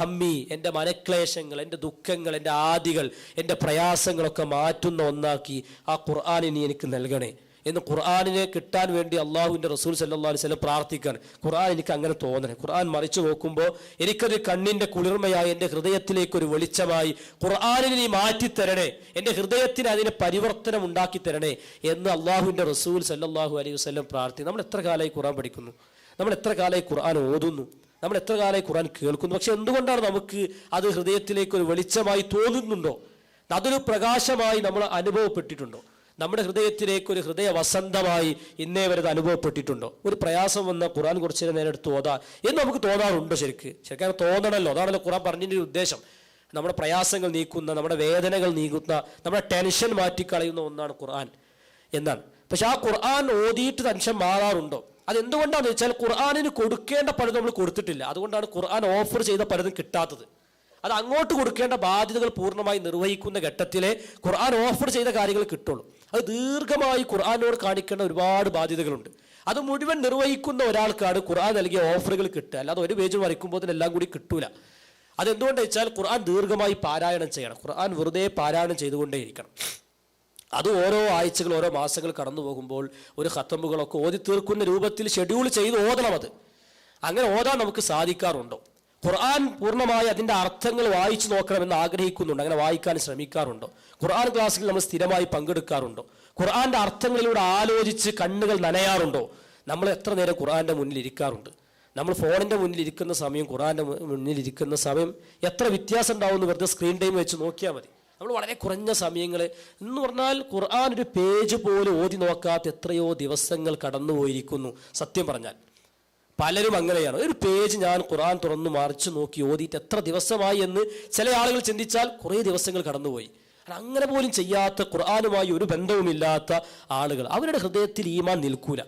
ഹമ്മി എന്റെ മനക്ലേശങ്ങൾ എന്റെ ദുഃഖങ്ങൾ എന്റെ ആദികൾ എന്റെ പ്രയാസങ്ങളൊക്കെ മാറ്റുന്ന ഒന്നാക്കി ആ ഖുർആാനിനി എനിക്ക് നൽകണേ. എന്ന് ഖുർആാനിനെ കിട്ടാൻ വേണ്ടി അള്ളാഹുവിന്റെ റസൂൽ സല്ലാ അലൈഹി പ്രാർത്ഥിക്കാൻ ഖുർആൻ എനിക്ക് അങ്ങനെ തോന്നണേ. ഖുർആൻ മറിച്ചു നോക്കുമ്പോൾ എനിക്കൊരു കണ്ണിന്റെ കുളിർമയായി എന്റെ ഹൃദയത്തിലേക്കൊരു വെളിച്ചമായി ഖുർആാനിനെ നീ മാറ്റിത്തരണേ. എന്റെ ഹൃദയത്തിന് അതിനെ പരിവർത്തനം ഉണ്ടാക്കി തരണേ എന്ന് അള്ളാഹുവിന്റെ റസൂൽ സല്ലാഹു അലൈഹി വസ്ലം പ്രാർത്ഥി നമ്മൾ എത്ര കാലമായി ഖുർആൻ പഠിക്കുന്നു? നമ്മൾ എത്ര കാലമായി ഖുർആൻ ഓതുന്നു? നമ്മൾ എത്ര കാലമായി ഖുറാൻ കേൾക്കുന്നു? പക്ഷെ എന്തുകൊണ്ടാണ് നമുക്ക് അത് ഹൃദയത്തിലേക്ക് ഒരു വെളിച്ചമായി തോന്നുന്നുണ്ടോ? അതൊരു പ്രകാശമായി നമ്മൾ അനുഭവപ്പെട്ടിട്ടുണ്ടോ? നമ്മുടെ ഹൃദയത്തിലേക്ക് ഒരു ഹൃദയ വസന്തമായി ഇന്നേ വരെ അത് അനുഭവപ്പെട്ടിട്ടുണ്ടോ? ഒരു പ്രയാസം വന്ന ഖുറാൻ കുറച്ച് നേരം എടുത്ത് ഓതാ. എന്ന് നമുക്ക് തോന്നാറുണ്ടോ ശരിക്ക്. ശരിക്കും തോന്നണല്ലോ അതാണല്ലോ ഖുറാൻ പറഞ്ഞതിന്റെ ഉദ്ദേശം. നമ്മുടെ പ്രയാസങ്ങൾ നീക്കുന്ന നമ്മുടെ വേദനകൾ നീക്കുന്ന നമ്മുടെ ടെൻഷൻ മാറ്റിക്കളയുന്ന ഒന്നാണ് ഖുർആൻ എന്നാണ്. പക്ഷെ ആ ഖുർആൻ ഓതിയിട്ട് ടെൻഷൻ മാറാറുണ്ടോ? അതെന്തുകൊണ്ടാണെന്ന് വെച്ചാൽ ഖുർആാനിന് കൊടുക്കേണ്ട പലതും നമ്മൾ കൊടുത്തിട്ടില്ല. അതുകൊണ്ടാണ് ഖുർആൻ ഓഫർ ചെയ്ത പലതും കിട്ടാത്തത്. അത് അങ്ങോട്ട് കൊടുക്കേണ്ട ബാധ്യതകൾ പൂർണമായി നിർവഹിക്കുന്ന ഘട്ടത്തിലെ ഖുർആൻ ഓഫർ ചെയ്ത കാര്യങ്ങൾ കിട്ടുള്ളൂ. അത് ദീർഘമായി ഖുർആാനോട് കാണിക്കേണ്ട ഒരുപാട് ബാധ്യതകളുണ്ട്. അത് മുഴുവൻ നിർവഹിക്കുന്ന ഒരാൾക്കാണ് ഖുർആൻ നൽകിയ ഓഫറുകൾ കിട്ടുക. അല്ലാതെ ഒരു പേജ് വരയ്ക്കുമ്പോൾ എല്ലാം കൂടി കിട്ടൂല. അതെന്തുകൊണ്ടെന്ന് വെച്ചാൽ ഖുർആൻ ദീർഘമായി പാരായണം ചെയ്യണം. ഖുർആൻ വെറുതെ പാരായണം ചെയ്തുകൊണ്ടേയിരിക്കണം. അത് ഓരോ ആഴ്ചകൾ ഓരോ മാസങ്ങൾ കടന്നു പോകുമ്പോൾ ഒരു ഹത്തമ്പുകളൊക്കെ ഓതി തീർക്കുന്ന രൂപത്തിൽ ഷെഡ്യൂൾ ചെയ്ത് ഓതണം അത്. അങ്ങനെ ഓതാൻ നമുക്ക് സാധിക്കാറുണ്ടോ? ഖുർആൻ പൂർണമായി അതിന്റെ അർത്ഥങ്ങൾ വായിച്ചു നോക്കണമെന്ന് ആഗ്രഹിക്കുന്നുണ്ട്. അങ്ങനെ വായിക്കാൻ ശ്രമിക്കാറുണ്ടോ? ഖുർആൻ ക്ലാസ്സിൽ നമ്മൾ സ്ഥിരമായി പങ്കെടുക്കാറുണ്ടോ? ഖുർആന്റെ അർത്ഥങ്ങളിലൂടെ ആലോചിച്ച് കണ്ണുകൾ നനയാറുണ്ടോ? നമ്മൾ എത്ര നേരം ഖുർആന്റെ മുന്നിൽ ഇരിക്കാറുണ്ട്? നമ്മൾ ഫോണിന്റെ മുന്നിൽ ഇരിക്കുന്ന സമയം ഖുർആന്റെ മുന്നിൽ ഇരിക്കുന്ന സമയം എത്ര വ്യത്യാസം ഉണ്ടാവുമെന്ന് വെറുതെ സ്ക്രീൻ ടൈം വെച്ച് നോക്കിയാൽ മതി. നമ്മൾ വളരെ കുറഞ്ഞ സമയങ്ങൾ എന്ന് പറഞ്ഞാൽ ഖുർആൻ ഒരു പേജ് പോലും ഓതി നോക്കാത്ത എത്രയോ ദിവസങ്ങൾ കടന്നുപോയിരിക്കുന്നു സത്യം പറഞ്ഞാൽ. പലരും അങ്ങനെയാണ്. ഒരു പേജ് ഞാൻ ഖുർആൻ തുറന്നു മറിച്ച് നോക്കി ഓതിയിട്ട് എത്ര ദിവസമായി എന്ന് ചില ആളുകൾ ചിന്തിച്ചാൽ കുറേ ദിവസങ്ങൾ കടന്നുപോയി. അങ്ങനെ പോലും ചെയ്യാത്ത ഖുർആാനുമായി ഒരു ബന്ധവുമില്ലാത്ത ആളുകൾ. അവരുടെ ഹൃദയത്തിൽ ഈമാൻ നിൽക്കൂല.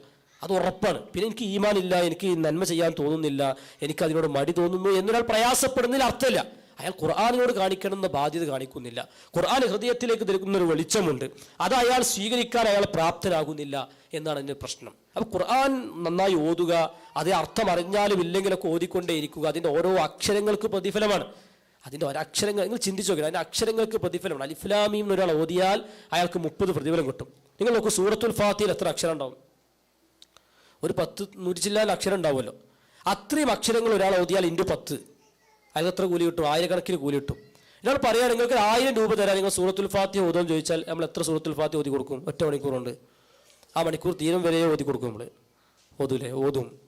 അത് ഉറപ്പാണ്. പിന്നെ എനിക്ക് ഈമാൻ ഇല്ല എനിക്ക് നന്മ ചെയ്യാൻ തോന്നുന്നില്ല എനിക്ക് അതിനോട് മടി തോന്നുന്നു എന്നൊരാൾ പ്രയാസപ്പെടുന്നതിൽ അർത്ഥമില്ല. അയാൾ ഖുർആാനിനോട് കാണിക്കണമെന്ന ബാധ്യത കാണിക്കുന്നില്ല. ഖുർആൻ ഹൃദയത്തിലേക്ക് ഒരു വെളിച്ചമുണ്ട്. അത് അയാൾ സ്വീകരിക്കാൻ അയാൾ പ്രാപ്തനാകുന്നില്ല എന്നാണ് എന്റെ പ്രശ്നം. അപ്പോൾ ഖുർആൻ നന്നായി ഓതുക അതേ അർത്ഥം അറിഞ്ഞാലും ഇല്ലെങ്കിലൊക്കെ ഓതിക്കൊണ്ടേ ഇരിക്കുക അതിന്റെ ഓരോ അക്ഷരങ്ങൾക്ക് പ്രതിഫലമാണ്. അതിന്റെ ഒരക്ഷരങ്ങൾ നിങ്ങൾ ചിന്തിച്ചു നോക്കുക അതിന്റെ അക്ഷരങ്ങൾക്ക് പ്രതിഫലമാണ്. അലിഫ്ലാമീം എന്നൊരാൾ ഓതിയാൽ അയാൾക്ക് മുപ്പത് പ്രതിഫലം കിട്ടും. നിങ്ങൾ നോക്കൂ സൂറത്തുൽ ഫാത്തിയിൽ എത്ര അക്ഷരം ഉണ്ടാവും? ഒരു പത്ത് നൂറ്റി ചില്ലാൻ അക്ഷരം ഉണ്ടാവുമല്ലോ. അത്രയും അക്ഷരങ്ങൾ ഒരാൾ ഓതിയാൽ ഇന്റു പത്ത്. അതിന് എത്ര കൂലി കിട്ടും? ആയിരക്കണക്കിന് കൂലി കിട്ടും. ഇയാൾ പറയാം നിങ്ങൾക്ക് ആയിരം രൂപ തരാം നിങ്ങൾ സൂറത്തുൽ ഫാത്തിഹ ഓതുമെന്ന് ചോദിച്ചാൽ നമ്മൾ എത്ര സൂറത്തുൽ ഫാത്തി ഓതി കൊടുക്കും? ഒറ്റ മണിക്കൂറുണ്ട്. ആ മണിക്കൂർ തീരം വരെ ഓതി കൊടുക്കും നമ്മൾ ഓതൂലേ? ഓതും.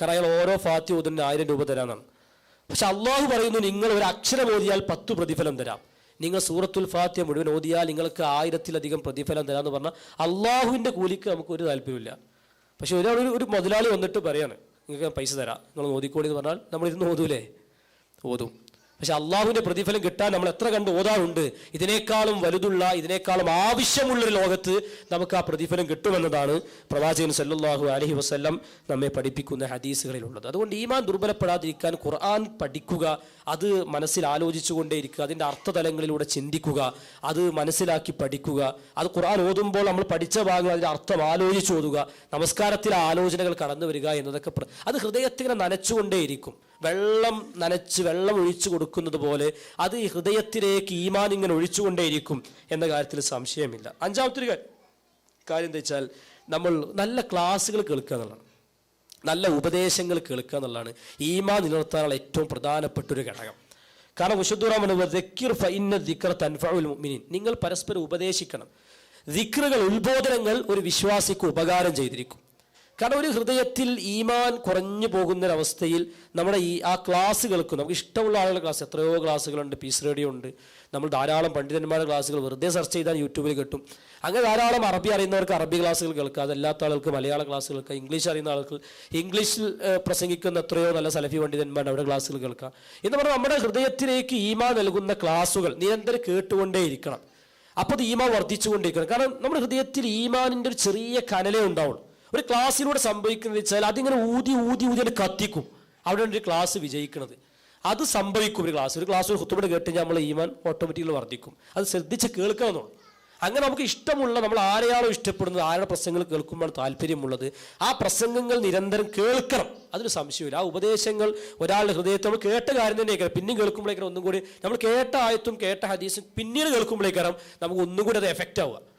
കാരണം അയാൾ ഓരോ ഫാത്തി ഓതുന്ന ആയിരം രൂപ തരാനാണ് പക്ഷെ അള്ളാഹു പറയുന്നു നിങ്ങൾ ഒരു അക്ഷരം ഓതിയാൽ പത്ത് പ്രതിഫലം തരാം. നിങ്ങൾ സൂറത്തുൽ ഫാത്തിയ മുഴുവൻ ഓതിയാൽ നിങ്ങൾക്ക് ആയിരത്തിലധികം പ്രതിഫലം തരാമെന്ന് പറഞ്ഞാൽ അള്ളാഹുവിന്റെ കൂലിക്ക് നമുക്ക് ഒരു താല്പര്യമില്ല പക്ഷെ ഒരാൾ ഒരു- ഒരു മുതലാളി വന്നിട്ട് പറയാണ് നിങ്ങൾക്ക് പൈസ തരാം. നിങ്ങൾ ഓതിക്കോളി എന്ന് പറഞ്ഞാൽ നമ്മൾ ഇരുന്ന് ഓതൂലേ? ഓതും. പക്ഷെ അള്ളാഹുവിന്റെ പ്രതിഫലം കിട്ടാൻ നമ്മൾ എത്ര കണ്ട് ഓതാറുണ്ട്? ഇതിനേക്കാളും വലുതുള്ള ഇതിനേക്കാളും ആവശ്യമുള്ളൊരു ലോകത്ത് നമുക്ക് ആ പ്രതിഫലം കിട്ടുമെന്നതാണ് പ്രവാചകൻ സല്ലാഹു അലഹി വസല്ലം നമ്മെ പഠിപ്പിക്കുന്ന ഹദീസുകളിലുള്ളത്. അതുകൊണ്ട് ഈമാൻ ദുർബലപ്പെടാതിരിക്കാൻ ഖുർആൻ പഠിക്കുക അത് മനസ്സിൽ ആലോചിച്ചുകൊണ്ടേയിരിക്കുക അതിന്റെ അർത്ഥതലങ്ങളിലൂടെ ചിന്തിക്കുക അത് മനസ്സിലാക്കി പഠിക്കുക അത് ഖുർആൻ ഓതുമ്പോൾ നമ്മൾ പഠിച്ച ഭാഗങ്ങൾ അതിന്റെ അർത്ഥം ആലോചിച്ച് ഓതുക നമസ്കാരത്തിലെ ആലോചനകൾ കടന്നു വരിക എന്നതൊക്കെ അത് ഹൃദയത്തിങ്ങനെ നനച്ചുകൊണ്ടേയിരിക്കും. വെള്ളം നനച്ച് വെള്ളം ഒഴിച്ചു കൊടുക്കുന്നത് പോലെ അത് ഈ ഹൃദയത്തിലേക്ക് ഈമാൻ ഇങ്ങനെ ഒഴിച്ചുകൊണ്ടേയിരിക്കും എന്ന കാര്യത്തിൽ സംശയമില്ല. അഞ്ചാമത്തെ ഒരു കാര്യം എന്താ വെച്ചാൽ നമ്മൾ നല്ല ക്ലാസ്സുകൾ കേൾക്കുക എന്നുള്ളതാണ്. നല്ല ഉപദേശങ്ങൾ കേൾക്കുക എന്നുള്ളതാണ് ഈമാൻ നിലനിർത്താനുള്ള ഏറ്റവും പ്രധാനപ്പെട്ട ഒരു ഘടകം. കാരണം മുഅ്മിനീൻ. നിങ്ങൾ പരസ്പരം ഉപദേശിക്കണം. ദിക്റുകൾ ഉത്ബോധനങ്ങൾ ഒരു വിശ്വാസിക്ക് ഉപകാരം ചെയ്തിരിക്കും. കാരണം ഒരു ഹൃദയത്തിൽ ഈമാൻ കുറഞ്ഞു പോകുന്നൊരവസ്ഥയിൽ നമ്മുടെ ഈ ആ ക്ലാസ്സുകൾക്ക് നമുക്ക് ഇഷ്ടമുള്ള ആളുകളുടെ ക്ലാസ് എത്രയോ ക്ലാസ്സുകളുണ്ട് പീസ് റേഡിയോ ഉണ്ട്. നമ്മൾ ധാരാളം പണ്ഡിതന്മാരുടെ ക്ലാസ്സുകൾ വെറുതെ സെർച്ച് ചെയ്താൽ യൂട്യൂബിൽ കിട്ടും. അങ്ങനെ ധാരാളം അറബി അറിയുന്നവർക്ക് അറബി ക്ലാസ്സുകൾ കേൾക്കുക അതല്ലാത്ത ആളുകൾക്ക് മലയാള ക്ലാസ്സുകൾ കേൾക്കുക ഇംഗ്ലീഷ് അറിയുന്ന ആൾക്ക് ഇംഗ്ലീഷിൽ പ്രസംഗിക്കുന്ന എത്രയോ നല്ല സലഫി പണ്ഡിതന്മാരുടെ അവിടെ ക്ലാസ്സുകൾ കേൾക്കുക എന്ന് പറഞ്ഞാൽ നമ്മുടെ ഹൃദയത്തിലേക്ക് ഈമാ നൽകുന്ന ക്ലാസ്സുകൾ നിരന്തരം കേട്ടുകൊണ്ടേയിരിക്കണം. അപ്പോൾ അത് ഈമാ വർദ്ധിച്ചുകൊണ്ടിരിക്കണം കാരണം നമ്മുടെ ഹൃദയത്തിൽ ഈമാനിന്റെ ഒരു ചെറിയ കനലേ ഉണ്ടാവുള്ളൂ. ഒരു ക്ലാസ്സിലൂടെ സംഭവിക്കുന്നത് വെച്ചാൽ അതിങ്ങനെ ഊതി ഊതി ഊതി അത് കത്തിക്കും. അവിടെയാണ് ഒരു ക്ലാസ് വിജയിക്കുന്നത് അത് സംഭവിക്കും ഒരു ക്ലാസ് ഒരു ക്ലാസ് ഒരു കുത്തുപടി കേട്ട് നമ്മൾ ഈമാൻ ഓട്ടോമാറ്റിക്കലി വർദ്ധിക്കും. അത് ശ്രദ്ധിച്ച് കേൾക്കണമെന്നുള്ളൂ അങ്ങനെ നമുക്ക് ഇഷ്ടമുള്ള നമ്മൾ ആരെയാണോ ഇഷ്ടപ്പെടുന്നത് ആരുടെ പ്രസംഗങ്ങൾ കേൾക്കുമ്പോൾ താല്പര്യമുള്ളത് ആ പ്രസംഗങ്ങൾ നിരന്തരം കേൾക്കണം. അതൊരു സംശയമില്ല ആ ഉപദേശങ്ങൾ ഒരാളുടെ ഹൃദയത്തെ നമ്മൾ കേട്ട കാര്യം തന്നെ കേൾക്കണം. പിന്നെയും കേൾക്കുമ്പോഴേക്കാരം ഒന്നും കൂടി നമ്മൾ കേട്ട ആയത്തും കേട്ട ഹദീസും പിന്നീട് കേൾക്കുമ്പോഴേക്കാരം നമുക്ക് ഒന്നും കൂടി അത് എഫക്റ്റ് ആവുക.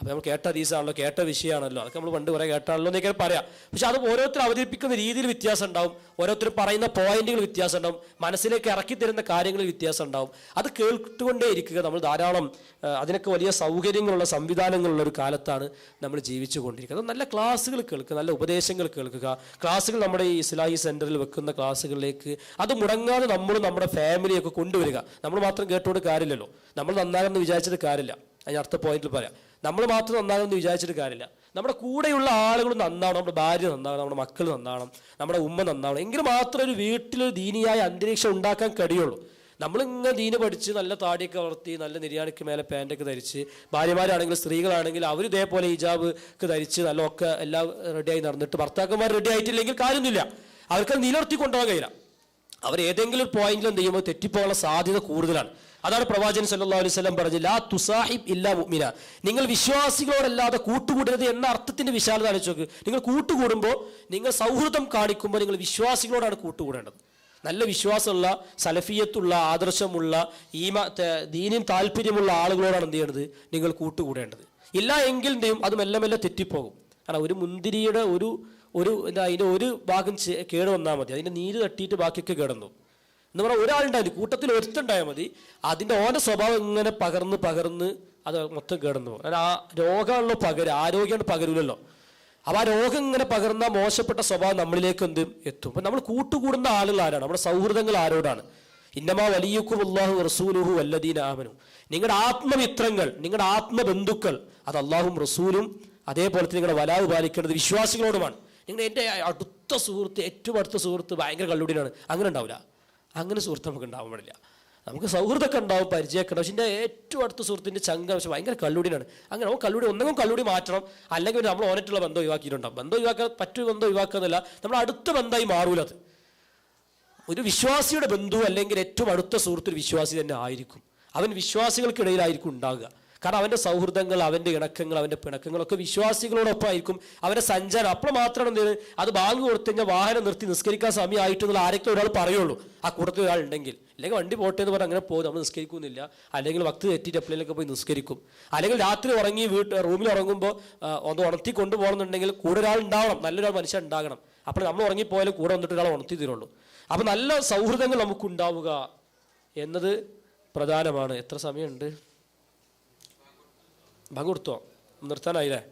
അപ്പോൾ നമ്മൾ കേട്ട ഹദീസാണല്ലോ കേട്ട വിഷയമാണല്ലോ. അതൊക്കെ നമ്മൾ പണ്ട് കുറേ കേട്ടാണല്ലോ എന്നൊക്കെ പറയാം. പക്ഷെ അത് ഓരോരുത്തർ അവതരിപ്പിക്കുന്ന രീതിയിൽ വ്യത്യാസം ഉണ്ടാവും. ഓരോരുത്തർ പറയുന്ന പോയിന്റുകൾ വ്യത്യാസം ഉണ്ടാവും. മനസ്സിലേക്ക് ഇറക്കി തരുന്ന കാര്യങ്ങളിൽ വ്യത്യാസം ഉണ്ടാവും. അത് കേട്ടുകൊണ്ടേ ഇരിക്കുക നമ്മൾ ധാരാളം അതിനൊക്കെ വലിയ സൗകര്യങ്ങളുള്ള സംവിധാനങ്ങളുള്ള ഒരു കാലത്താണ് നമ്മൾ ജീവിച്ചു കൊണ്ടിരിക്കുന്നത്. നല്ല ക്ലാസ്സുകൾ കേൾക്കുക നല്ല ഉപദേശങ്ങൾ കേൾക്കുക. ക്ലാസ്സുകൾ നമ്മുടെ ഈ ഇസ്ലാഹി സെന്ററിൽ വെക്കുന്ന ക്ലാസ്സുകളിലേക്ക് അത് മുടങ്ങാതെ നമ്മൾ നമ്മുടെ ഫാമിലിയൊക്കെ കൊണ്ടുവരിക. നമ്മൾ മാത്രം കേട്ടുകൊണ്ട് കാര്യമില്ലല്ലോ. നമ്മൾ നന്നാകുമെന്ന് വിചാരിച്ചിട്ട് കാര്യമില്ല. അതിന് അടുത്ത പോയിന്റിൽ പറയാം. നമ്മൾ മാത്രം നന്നാകുമെന്ന് വിചാരിച്ചിട്ട് കാര്യമില്ല. നമ്മുടെ കൂടെയുള്ള ആളുകൾ നന്നാവണം നമ്മുടെ ഭാര്യ നന്നാവണം നമ്മുടെ മക്കൾ നന്നാവണം നമ്മുടെ ഉമ്മ നന്നാവണം. എങ്കിൽ മാത്രമേ ഒരു വീട്ടിലൊരു ദീനിയായ അന്തരീക്ഷം ഉണ്ടാക്കാൻ കഴിയുള്ളൂ. നമ്മളിങ്ങനെ ദീന് പഠിച്ച് നല്ല താടിയൊക്കെ വളർത്തി നല്ല നിര്യാണിക്ക് മേലെ പാന്റൊക്കെ ധരിച്ച് ഭാര്യമാരാണെങ്കിൽ സ്ത്രീകളാണെങ്കിൽ അവർ ഇതേപോലെ ഹിജാബ് ഒക്കെ ധരിച്ച് നല്ല ഒക്കെ എല്ലാം റെഡിയായി നടന്നിട്ട് ഭർത്താക്കന്മാർ റെഡി ആയിട്ടില്ലെങ്കിൽ കാര്യമൊന്നുമില്ല. അവർക്ക് നിലനിർത്തി കൊണ്ടുപോകാൻ കഴിയില്ല. അവർ ഏതെങ്കിലും ഒരു പോയിന്റിൽ എന്ത് ചെയ്യുമ്പോൾ തെറ്റിപ്പോകാനുള്ള സാധ്യത കൂടുതലാണ്. അതാണ് പ്രവാചകൻ സല്ലല്ലാഹു അലൈഹി പറഞ്ഞത് ലാ തുസാഹിബ് ഇല്ലാ മുഅ്മിന. നിങ്ങൾ വിശ്വാസികളോടല്ലാതെ കൂട്ടുകൂടരുത് എന്ന അർത്ഥത്തിന്റെ വിശാലത ആലോചിച്ച് നോക്ക്. നിങ്ങൾ കൂട്ടുകൂടുമ്പോൾ നിങ്ങൾ സൗഹൃദം കാണിക്കുമ്പോൾ നിങ്ങൾ വിശ്വാസികളോടാണ് കൂട്ടുകൂടേണ്ടത്. നല്ല വിശ്വാസമുള്ള സലഫിയത്തുള്ള ആദർശമുള്ള ഈമ ദീനിയും താല്പര്യമുള്ള ആളുകളോടാണ് എന്ത് ചെയ്യേണ്ടത്? നിങ്ങൾ കൂട്ടുകൂടേണ്ടത്. ഇല്ല എങ്കിൽ എന്ത് ചെയ്യും? അത് മെല്ലെ മെല്ലെ തെറ്റിപ്പോകും. കാരണം ഒരു മുന്തിരിയുടെ ഒരു ഒരു എന്താ അതിന്റെ ഒരു ഭാഗം കേട് വന്നാൽ മതി. അതിന്റെ നീര് തട്ടിയിട്ട് ബാക്കിയൊക്കെ കേടുന്നു. എന്ന് പറഞ്ഞാൽ ഒരാളുണ്ടായാലും കൂട്ടത്തിൽ ഒരുത്തുണ്ടായാൽ മതി. അതിന്റെ ഓന്റെ സ്വഭാവം ഇങ്ങനെ പകർന്ന് പകർന്ന് അത് മൊത്തം കേടുന്നു. കാരണം ആ രോഗമാണല്ലോ പകര് ആരോഗ്യമാണ് പകരൂലല്ലോ. അപ്പോൾ ആ രോഗം ഇങ്ങനെ പകർന്ന മോശപ്പെട്ട സ്വഭാവം നമ്മളിലേക്ക് എന്ത്? എത്തും. അപ്പം നമ്മൾ കൂട്ടുകൂടുന്ന ആളുകൾ ആരാണ്? നമ്മുടെ സൗഹൃദങ്ങൾ ആരോടാണ്? ഇന്നമാ വലിയക്കും അള്ളാഹു റസൂലുഹു വല്ലദീന ആമനു. നിങ്ങളുടെ ആത്മമിത്രങ്ങൾ നിങ്ങളുടെ ആത്മബന്ധുക്കൾ അത് അള്ളാഹും റസൂലും അതേപോലെ തന്നെ നിങ്ങളുടെ വലാവ് പാലിക്കേണ്ടത് വിശ്വാസികളോടുമാണ്. നിങ്ങളുടെ എന്റെ അടുത്ത സുഹൃത്ത് ഏറ്റവും അടുത്ത സുഹൃത്ത് ഭയങ്കര കള്ളുടിയാണ്. അങ്ങനെ ഉണ്ടാവില്ല അങ്ങനെ സുഹൃത്ത് നമുക്ക് ഉണ്ടാവാൻ പാടില്ല. നമുക്ക് സൗഹൃദമൊക്കെ ഉണ്ടാവും പരിചയമൊക്കെ ഉണ്ടാവും. പക്ഷേ എന്റെ ഏറ്റവും അടുത്ത സുഹൃത്തിന്റെ ചങ്ക പക്ഷേ ഭയങ്കര കള്ളുടിനാണ് അങ്ങനെ അവൻ കള്ളുടി ഒന്നെങ്കിലും കള്ളുടി മാറ്റണം അല്ലെങ്കിൽ നമ്മൾ ഓനായിട്ടുള്ള ബന്ധം ഒഴിവാക്കിയിട്ടുണ്ടാവും. ബന്ധം ഒഴിവാക്കാൻ പറ്റു ബന്ധം ഒഴിവാക്കുന്നില്ല നമ്മൾ അടുത്ത ബന്ധമായി മാറൂല അത്. ഒരു വിശ്വാസിയുടെ ബന്ധു അല്ലെങ്കിൽ ഏറ്റവും അടുത്ത സുഹൃത്ത് ഒരു വിശ്വാസി തന്നെ ആയിരിക്കും. അവൻ വിശ്വാസികൾക്കിടയിലായിരിക്കും ഉണ്ടാകുക കാരണം അവന്റെ സൗഹൃദങ്ങൾ അവന്റെ ഇണക്കങ്ങൾ അവന്റെ പിണക്കങ്ങളൊക്കെ വിശ്വാസികളോടൊപ്പം ആയിരിക്കും അവരെ സഞ്ചാരം അപ്പോൾ മാത്രമാണ് എന്ത് അത് ബാങ്ക് കൊടുത്തു കഴിഞ്ഞാൽ വാഹനം നിർത്തി നിസ്കരിക്കാൻ സമയമായിട്ടെന്നുള്ള ആരെങ്കിലും ഒരാൾ പറയുള്ളൂ. ആ കൂട്ടത്തിൽ ഒരാൾ ഉണ്ടെങ്കിൽ. അല്ലെങ്കിൽ വണ്ടി പോട്ടെ എന്ന് പറഞ്ഞാൽ അങ്ങനെ പോകും. നമ്മൾ നിസ്കരിക്കുന്നില്ല. അല്ലെങ്കിൽ വക്ത് തെറ്റിയിട്ട് എപ്പോഴേലൊക്കെ പോയി നിസ്കരിക്കും. അല്ലെങ്കിൽ രാത്രി ഉറങ്ങി വീട്ട് റൂമിൽ ഉറങ്ങുമ്പോൾ ഒന്ന് ഉണർത്തി കൊണ്ടുപോകണമെന്നുണ്ടെങ്കിൽ കൂടെ ഒരാൾ ഉണ്ടാവണം. നല്ലൊരാൾ മനുഷ്യൻ ഉണ്ടാകണം. അപ്പോൾ നമ്മൾ ഉറങ്ങിപ്പോയാലും കൂടെ വന്നിട്ട് ഒരാൾ ഉണർത്തി തരുള്ളൂ. അപ്പോൾ നല്ല സൗഹൃദങ്ങൾ നമുക്കുണ്ടാവുക എന്നത് പ്രധാനമാണ്. എത്ര സമയമുണ്ട്? ബാങ്ക് കൊടുത്തോ നിർത്താനായില്ലേ?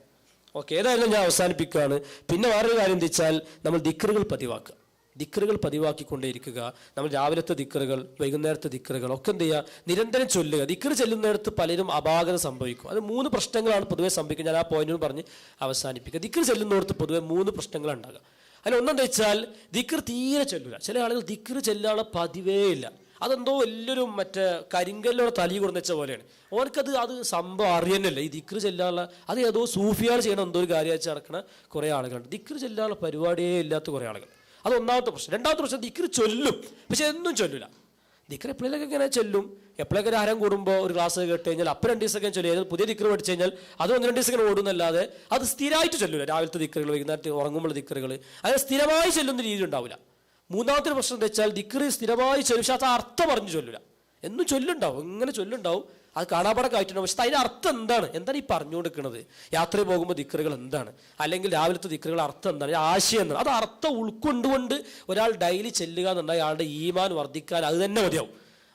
ഓക്കെ ഏതായാലും ഞാൻ അവസാനിപ്പിക്കുകയാണ്. പിന്നെ വേറൊരു കാര്യം എന്താ വെച്ചാൽ നമ്മൾ ദിക്കറുകൾ പതിവാക്കുക. ദിക്കറുകൾ പതിവാക്കിക്കൊണ്ടേയിരിക്കുക. നമ്മൾ രാവിലത്തെ ദിക്കറുകൾ വൈകുന്നേരത്തെ ദിക്കറുകൾ ഒക്കെ എന്ത് ചെയ്യുക? നിരന്തരം ചൊല്ലുക. ദിക്കറ് ചെല്ലുന്നിടത്ത് പലരും അപാകത സംഭവിക്കും. അത് മൂന്ന് പ്രശ്നങ്ങളാണ് പൊതുവെ സംഭവിക്കുക. ഞാൻ ആ പോയിന്റിന് പറഞ്ഞ് അവസാനിപ്പിക്കുക. ദിക്കറ് ചെല്ലുന്നിടത്ത് പൊതുവെ മൂന്ന് പ്രശ്നങ്ങൾ ഉണ്ടാകുക. അതിൽ ഒന്നെന്താ വെച്ചാൽ ദിക്കർ തീരെ ചൊല്ലുക. ചില ആളുകൾ ദിക്കർ ചെല്ലാനുള്ള പതിവേ ഇല്ല. അതെന്തോ വലിയൊരു മറ്റേ കരിങ്കല്ലോടെ തലി കൊടുന്ന് വെച്ച പോലെയാണ്. ഓനക്കത് അത് സംഭവം അറിയുന്നില്ല? ഈ ദിക്ർ ചെല്ലാനുള്ള അത് ഏതോ സൂഫിയാൾ ചെയ്യണം എന്തോ ഒരു കാര്യം വെച്ചാൽ നടക്കണ കുറേ ആളുകളുണ്ട്. ദിക്ർ ചെല്ലാനുള്ള പരിപാടിയേ ഇല്ലാത്ത കുറേ ആളുകൾ. അത് ഒന്നാമത്തെ പ്രശ്നം. രണ്ടാമത്തെ പ്രശ്നം ദിക്ർ ചൊല്ലും. പക്ഷെ എന്നും ചൊല്ലില്ല ദിക്ർ എപ്പോഴേലൊക്കെ ഇങ്ങനെ ചൊല്ലും. എപ്പോഴൊക്കെ ഒരു ആരം കൂടുമ്പോൾ ഒരു ക്ലാസ് കേട്ട് കഴിഞ്ഞാൽ അപ്പം രണ്ട് ദിവസമൊക്കെ ചൊല്ലി. ഏതായാലും പുതിയ ദിക്ർ പഠിച്ചു കഴിഞ്ഞാൽ അത് ഒന്ന് രണ്ട് ദിവസം ഓടുന്നല്ലാതെ അത് സ്ഥിരമായിട്ട് ചൊല്ലില്ല രാവിലത്തെ ദിക്കറുകൾ വൈകുന്നേരത്തെ ഉറങ്ങുമ്പോൾ ദിക്കറുകൾ അങ്ങനെ സ്ഥിരമായി ചൊല്ലുന്ന രീതി ഉണ്ടാവില്ല മൂന്നാമത്തെ പ്രശ്നം എന്താ വെച്ചാൽ ദിക്രി സ്ഥിരമായി ചൊല്ലും. അത് അർത്ഥം പറഞ്ഞു ചൊല്ലില്ല എന്നും ചൊല്ലുണ്ടാവും എങ്ങനെ ചൊല്ലുണ്ടാവും. അത് കാണാപടക്കം ആയിട്ടുണ്ടാവും പക്ഷെ അതിന്റെ അർത്ഥം എന്താണ്? എന്താണ് ഈ പറഞ്ഞു കൊടുക്കുന്നത് യാത്ര പോകുമ്പോൾ ദിക്കറുകൾ എന്താണ്? അല്ലെങ്കിൽ രാവിലത്തെ ദിക്കറുകൾ അർത്ഥം എന്താണ്? ആശയം എന്താണ്? അത് അർത്ഥം ഉൾക്കൊണ്ടുകൊണ്ട് ഒരാൾ ഡെയിലി ചെല്ലുക എന്നുണ്ടെങ്കിൽ അയാളുടെ ഈമാൻ വർദ്ധിക്കാൻ അത് തന്നെ മതിയാവും.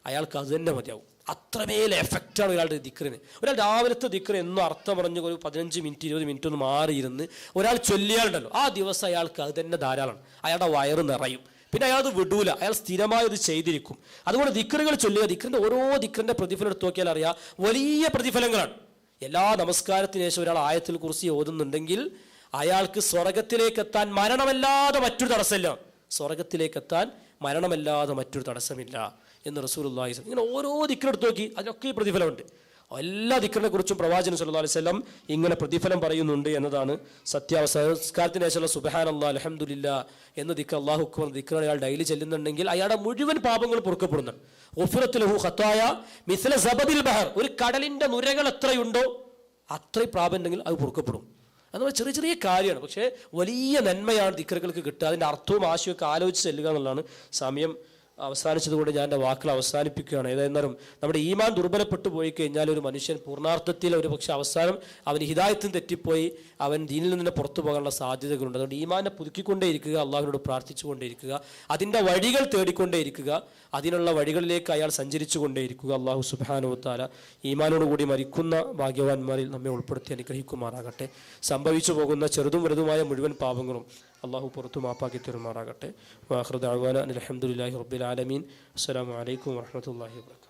അയാൾക്ക് അത് തന്നെ മതിയാവും. അത്രമേൽ എഫക്റ്റാണ് ഒരാളുടെ ദിക്കറിന് ഒരാൾ രാവിലത്തെ ദിക്കറി എന്നും അർത്ഥം പറഞ്ഞ് ഒരു പതിനഞ്ച് മിനിറ്റ് ഇരുപത് മിനിറ്റ് ഒന്ന് മാറിയിരുന്ന് ഒരാൾ ചൊല്ലിയാലുണ്ടല്ലോ. ആ ദിവസം അയാൾക്ക് അത് തന്നെ ധാരാളമാണ്. അയാളുടെ വയറ് നിറയും. പിന്നെ അയാൾ അത് വിടൂല. അയാൾ സ്ഥിരമായി അത് ചെയ്തിരിക്കും. അതുകൊണ്ട് ദിക്കറുകൾ ചൊല്ലുക ദിക്കറിന്റെ ഓരോ ദിക്കറിന്റെ പ്രതിഫലം എടുത്തു നോക്കിയാൽ അറിയാം വലിയ പ്രതിഫലങ്ങളാണ്. എല്ലാ നമസ്കാരത്തിന് ശേഷം ഒരാൾ ആയത്തിൽ കുറിച്ച് ഓതുന്നുണ്ടെങ്കിൽ അയാൾക്ക് സ്വർഗത്തിലേക്ക് എത്താൻ മരണമല്ലാതെ മറ്റൊരു തടസ്സമില്ല. സ്വർഗത്തിലേക്ക് എത്താൻ മരണമല്ലാതെ മറ്റൊരു തടസ്സമില്ല എന്ന് റസൂൽ ഇങ്ങനെ ഓരോ ദിക്കറെടുത്ത് നോക്കി അതിനൊക്കെ പ്രതിഫലമുണ്ട്. എല്ലാ ദിക്കറിനെ കുറിച്ചും പ്രവാചകൻ സല്ലല്ലാഹു അലൈഹി സ്വലം ഇങ്ങനെ പ്രതിഫലം പറയുന്നുണ്ട് എന്നതാണ് സത്യാവസ്ഥ സംസ്കാരത്തിന് ശേഷമുള്ള സുബഹാൻ അള്ളാഹ് അലഹമുല്ല എന്ന ദിക്കർ അള്ളാഹു അക്ബർ ദിക്കർ അയാൾ ഡെയിലി ചെല്ലുന്നുണ്ടെങ്കിൽ അയാളുടെ മുഴുവൻ പാപങ്ങൾ പൊറുക്കപ്പെടുന്നുണ്ട്. മിസ്ല സബദിൽ ബഹർ ഒരു കടലിന്റെ നുരകൾ എത്രയുണ്ടോ അത്രയും പ്രാപം ഉണ്ടെങ്കിൽ അത് പൊറുക്കപ്പെടും. അതുപോലെ ചെറിയ ചെറിയ കാര്യമാണ്. പക്ഷേ വലിയ നന്മയാണ് ദിക്കറുകൾക്ക് കിട്ടുക. അതിന്റെ അർത്ഥവും ആശയമൊക്കെ ആലോചിച്ച് ചെല്ലുക എന്നുള്ളതാണ് സമയം. അവസാനിച്ചതുകൊണ്ട് ഞാൻ എന്റെ വാക്കുകൾ അവസാനിപ്പിക്കുകയാണ്. ഏതായിരുന്നാലും നമ്മുടെ ഈമാൻ ദുർബലപ്പെട്ടു പോയി കഴിഞ്ഞാൽ ഒരു മനുഷ്യൻ പൂർണാർത്ഥത്തിൽ ഒരു പക്ഷെ അവസാനം അവൻ ഹിതായത്തിന് തെറ്റിപ്പോയി അവൻ ദീനിൽ നിന്ന് പുറത്തു പോകാനുള്ള സാധ്യതകളുണ്ട്. അതുകൊണ്ട് ഈമാനെ പുതുക്കിക്കൊണ്ടേയിരിക്കുക അള്ളാഹുവിനോട് പ്രാർത്ഥിച്ചുകൊണ്ടേയിരിക്കുക അതിന്റെ വഴികൾ തേടിക്കൊണ്ടേയിരിക്കുക അതിനുള്ള വഴികളിലേക്ക് അയാൾ സഞ്ചരിച്ചു കൊണ്ടേയിരിക്കുക അള്ളാഹു സുബാനുത്താല ഈമാനോട് കൂടി മരിക്കുന്ന ഭാഗ്യവാന്മാരിൽ നമ്മെ ഉൾപ്പെടുത്തി അനുഗ്രഹിക്കുമാറാകട്ടെ. സംഭവിച്ചു പോകുന്ന ചെറുതും വലുതുമായ മുഴുവൻ പാപങ്ങളും അള്ളാഹു പുറത്തു മാപ്പാക്കി തരുമാറാകട്ടെ. വാഹൃദ് അഹ്വാന അലഹമുല്ലാഹി റബ്ബിൽ ആലമീൻ. അസ്സാം വലൈക്കും വാഹമത്തല്ലാഹി വാബർക്കാത്തു